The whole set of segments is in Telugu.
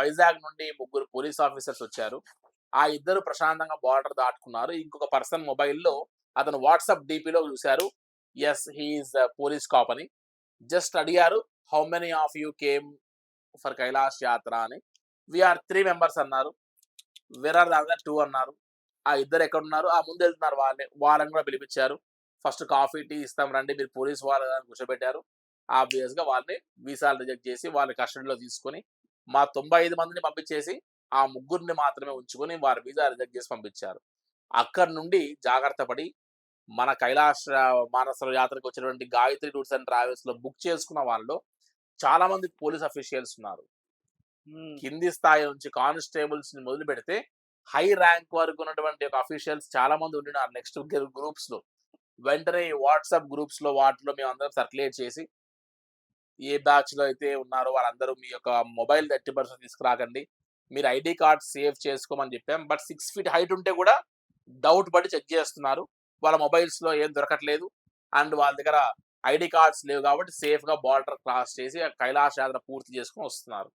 వైజాగ్ నుండి ముగ్గురు పోలీస్ ఆఫీసర్స్ వచ్చారు. ఆ ఇద్దరు ప్రశాంతంగా బార్డర్ దాటుకున్నారు. ఇంకొక పర్సన్ మొబైల్లో అతను వాట్సాప్ డిపిలో చూశారు. Yes he is police cop అని. జస్ట్ అడిగారు how many of you came for Kailash Yatra అని. వీఆర్ త్రీ మెంబర్స్ అన్నారు. వేర్ ఆర్ టూ అన్నారు. ఆ ఇద్దరు ఎక్కడ ఉన్నారు ఆ ముందు వెళ్తున్నారు వాళ్ళే. వాళ్ళని కూడా పిలిపించారు. ఫస్ట్ కాఫీ టీ ఇస్తాం రండి మీరు పోలీస్ వాళ్ళని కూర్చోబెట్టారు. ఆబ్వియస్గా వాళ్ళని వీసాలు రిజెక్ట్ చేసి వాళ్ళని కస్టడీలో తీసుకొని మా తొంభై ఐదు మందిని పంపించేసి ఆ ముగ్గురిని మాత్రమే ఉంచుకొని వారి వీసా రిజెక్ట్ చేసి పంపించారు. అక్కడి నుండి జాగ్రత్త పడి మన కైలాస మానస యాత్రకు వచ్చినటువంటి గాయత్రి టూర్స్ అండ్ ట్రావెల్స్లో బుక్ చేసుకున్న వాళ్ళు చాలా మంది పోలీస్ అఫీషియల్స్ ఉన్నారు. కింది స్థాయి నుంచి కానిస్టేబుల్స్ని మొదలు పెడితే హై ర్యాంక్ వరకు ఉన్నటువంటి ఒక అఫీషియల్స్ చాలా మంది ఉండినారు. నెక్స్ట్ గ్రూప్స్లో వెంటనే వాట్సాప్ గ్రూప్స్లో వాటిలో మేము అందరం సర్క్యులేట్ చేసి ఏ బ్యాచ్లో అయితే ఉన్నారో వాళ్ళందరూ మీ యొక్క మొబైల్ థర్టీ పర్సెంట్ తీసుకురాకండి. మీరు ఐడి కార్డ్ సేవ్ చేసుకోమని చెప్పాం. బట్ సిక్స్ ఫీట్ హైట్ ఉంటే కూడా డౌట్ పడి చెక్ చేస్తున్నారు. వాళ్ళ మొబైల్స్లో ఏం దొరకట్లేదు. అండ్ వాళ్ళ దగ్గర ఐడి కార్డ్స్ లేవు కాబట్టి సేఫ్గా బార్డర్ క్రాస్ చేసి కైలాస యాత్ర పూర్తి చేసుకుని వస్తున్నారు.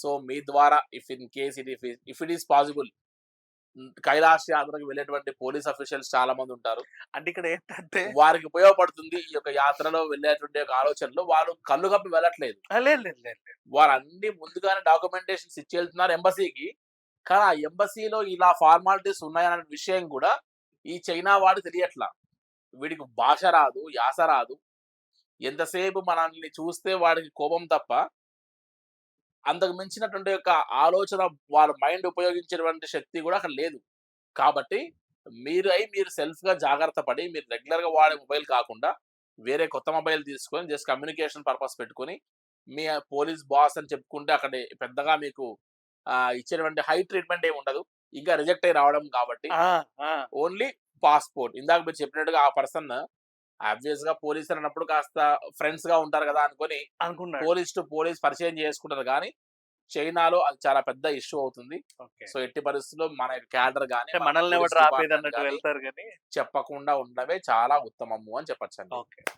సో మీ ద్వారా if in case it if if it is possible Kailasa యాత్రకు వెళ్ళేటువంటి పోలీస్ అఫీషియల్స్ చాలా మంది ఉంటారు. అంటే ఇక్కడ ఏంటంటే వారికి ఉపయోగపడుతుంది ఈ యొక్క యాత్రలో వెళ్ళేటువంటి ఒక ఆలోచనలో. వాళ్ళు కళ్ళు కప్పి వెళ్ళట్లేదు. వారు అన్ని ముందుగానే డాక్యుమెంటేషన్స్ ఇచ్చి వెళ్తున్నారు ఎంబసీకి. కానీ ఆ ఎంబసీలో ఇలా ఫార్మాలిటీస్ ఉన్నాయన్న విషయం కూడా ఈ చైనా వాడు తెలియట్లా. వీడికి భాష రాదు యాస రాదు. ఎంతసేపు మనల్ని చూస్తే వాడికి కోపం తప్ప అంతకు మించినటువంటి యొక్క ఆలోచన వాళ్ళ మైండ్ ఉపయోగించేటువంటి శక్తి కూడా అక్కడ లేదు. కాబట్టి మీరు అయి మీరు సెల్ఫ్గా జాగ్రత్త పడి మీరు రెగ్యులర్గా వాడే మొబైల్ కాకుండా వేరే కొత్త మొబైల్ తీసుకొని జస్ట్ కమ్యూనికేషన్ పర్పస్ పెట్టుకొని మీ పోలీస్ బాస్ అని చెప్పుకుంటే అక్కడ పెద్దగా మీకు ఇచ్చేటువంటి హై ట్రీట్మెంట్ ఏమి ఉండదు. ఇంకా రిజెక్ట్ అయి రావడం కాబట్టి. Only passport. ఇందాక మీరు చెప్పినట్టుగా ఆ పర్సన్ ఆబ్వియస్గా పోలీస్ అన్నప్పుడు కాస్త ఫ్రెండ్స్గా ఉంటారు కదా అనుకొని అనుకున్నాడు. పోలీస్ టు పోలీస్ పరిచయం చేసుకుంటారు కానీ చైనాలో అది చాలా పెద్ద ఇష్యూ అవుతుంది. సో ఎట్టి పరిస్థితుల్లో మన క్యాడర్ అంటే మనల్ని చెప్పకుండా ఉండడమే చాలా ఉత్తమము అని చెప్పొచ్చండి. ఓకే.